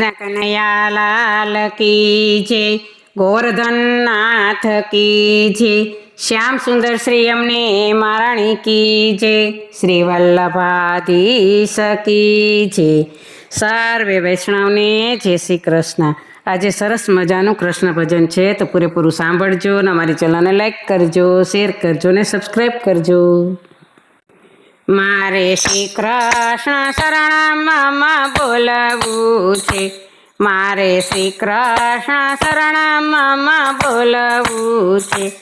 કૃષ્ણ કનૈયા લાલ કી જય ગોરધનનાથ કી જય શ્યામ સુંદર શ્રી અમને મારાણી કી જય શ્રી વલ્લભાધીશ કી જય સર્વે વૈષ્ણવને જય શ્રી કૃષ્ણ. આજે સરસ મજાનું કૃષ્ણ ભજન છે, તો પૂરેપૂરું સાંભળજો અને અમારી ચેનલને લાઈક કરજો શેર કરજો ને સબસ્ક્રાઈબ કરજો. મારે શ્રી કૃષ્ણ શરણમાં બોલવું છે. મારે શ્રી કૃષ્ણ શરણમાં બોલવું છે.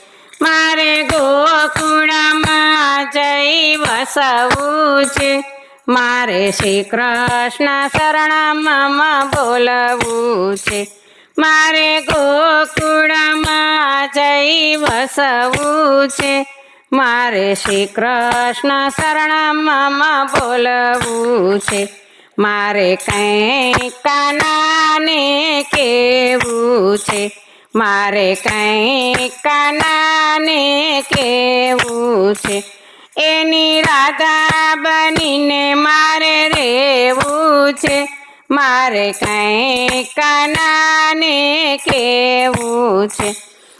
મારે ગોકુળમાં જઈ વસવું છે. મારે શ્રી કૃષ્ણ શરણમાં બોલવું છે. મારે ગોકુળમાં જઈ વસવું છે. મારે શ્રી કૃષ્ણ શરણમાં બોલવું છે. મારે કંઈ કાનાને કેવું છે. મારે કંઈ કાનાને કેવું છે. એની રાધા બનીને મારે રહેવું છે. મારે કંઈ કાનાને કેવું છે.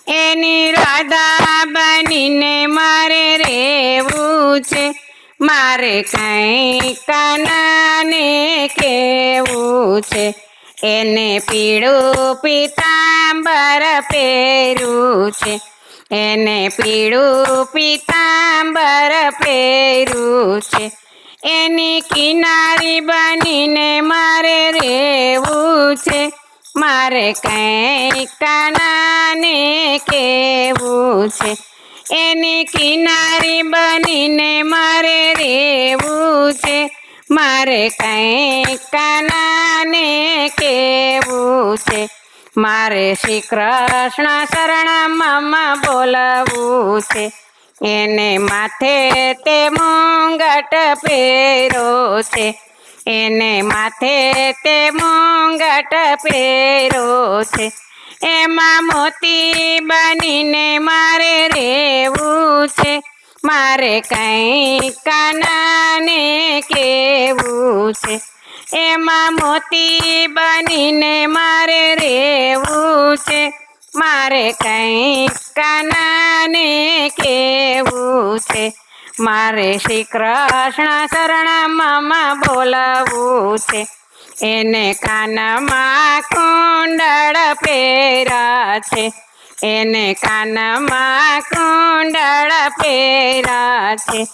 એની રાધા બનીને મારે રહેવું છે. મારે કંઈ કાનાને કેવું છે. એને પીળું પીતાંબર પહેર્યું છે. એને પીળું પીતાંબર પહેર્યું છે. એની કિનારી બનીને મારે રહેવું છે. મારે કંઈ કાનાને કેવું છે. એની કિનારી બનીને મારે રહેવું છે. મારે કંઈ કાનાને કેવું છે. મારે શ્રી કૃષ્ણ શરણમાં બોલવું છે. એને માથે તે મુંગટ પહેરો છે. એને માથે તે મુંગટ પહેરો છે. એમાં મોતી બનીને મારે રહેવું છે. મારે કંઈ કાનાને કેવું છે. એમાં મોતી બનીને મારે રહેવું છે. મારે કંઈ કાનાને કેવું છે. મારે શ્રી કૃષ્ણ શરણમાં બોલાવું છે. એને કાનમાં કુંડળ પહેરા છે. એને કાનમાં કુંડળ પહેરા છે.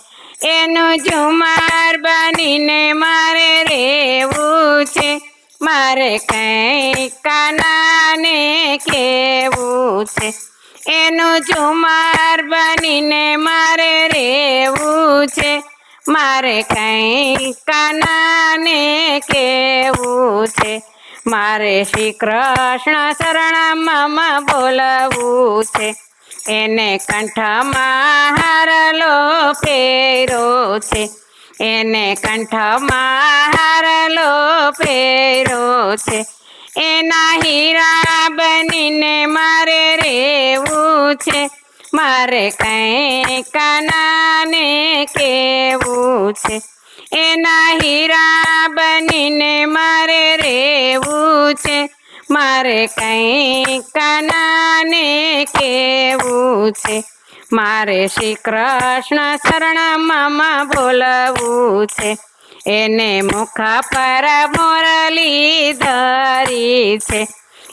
એનું ઝુમાર બનીને મારે રહેવું છે. મારે કંઈ કાનાને કેવું છે. એનું ઝુમાર બનીને મારે રહેવું છે. મારે કંઈ કાનાને કેવું છે. મારે શ્રી કૃષ્ણ શરણમાં બોલાવું છે. એને કંઠમાં હારલો પહેરો છે. એને કંઠમાં હારલો પહેરો છે. એના હીરા બનીને મારે રેવું છે. મારે કંઈ કાનાને કેવું છે. એના હીરા બનીને મારે રેવું છે. મારે કંઈ કાનાને કેવું છે. મારે શ્રી કૃષ્ણ શરણમાં બોલવું છે. એને મુખા પર મોરલી ધરી છે.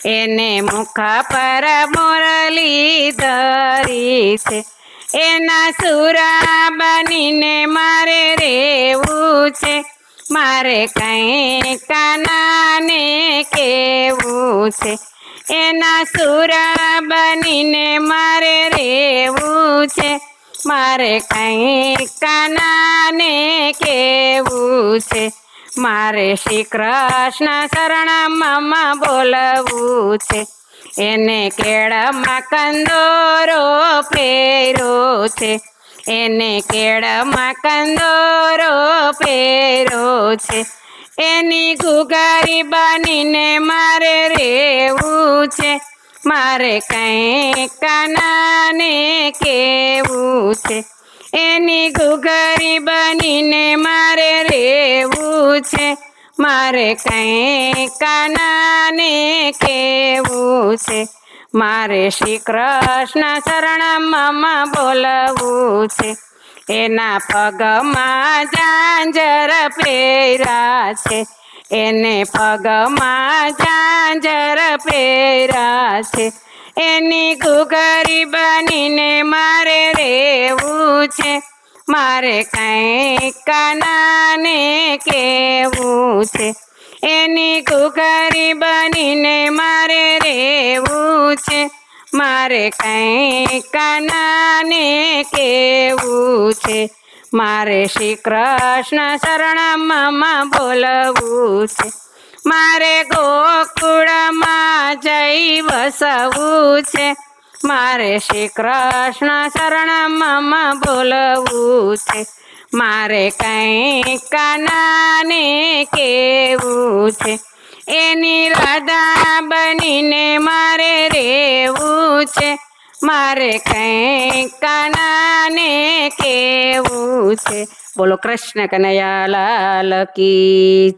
એને મુખા પર મોરલી ધરી છે. એના સુરા બનીને મારે રેવું છે. મારે કંઈ કાનાને કેવું છે. એના સુરા બનીને મારે રેવું છે. મારે કંઈ કાનાને કેવું છે? મારે શ્રી કૃષ્ણ શરણમાં બોલવું છે. એને કેળમાં કંદોરો ફેરો છે. એને કેળમાં કંદોરો ફેરો છે. એની ગુગારી બનીને મારે રહેવું છે. મારે કંઈ કાનાને કેવું છે? એની ઘુઘરી બનીને મારે રેવું છે. મારે કંઈ કાનાને કેવું છે? મારે શ્રી કૃષ્ણ શરણમાં બોલવું છે. એના પગમાં જાંજર પહેરા છે. એને પગમાં ઝાંઝર પહેરાશે એની ઘુઘરી બનીને મારે રહેવું છે. મારે કંઈ કાનાને કેવું છે. એની ઘુઘરી બનીને મારે રહેવું છે. મારે કંઈ કાનાને કેવું છે. મારે શ્રી કૃષ્ણ શરણમાં બોલવું છે. મારે ગોકુળમાં જઈ વસવું છે. મારે શ્રી કૃષ્ણ શરણમાં બોલવું છે. મારે કંઈ કાનાને કેવું છે. એની રાધા બનીને મારે રહેવું છે. મારે કંઈ કાનાને કેવું છે? બોલો કૃષ્ણ કનૈયા લાલ કી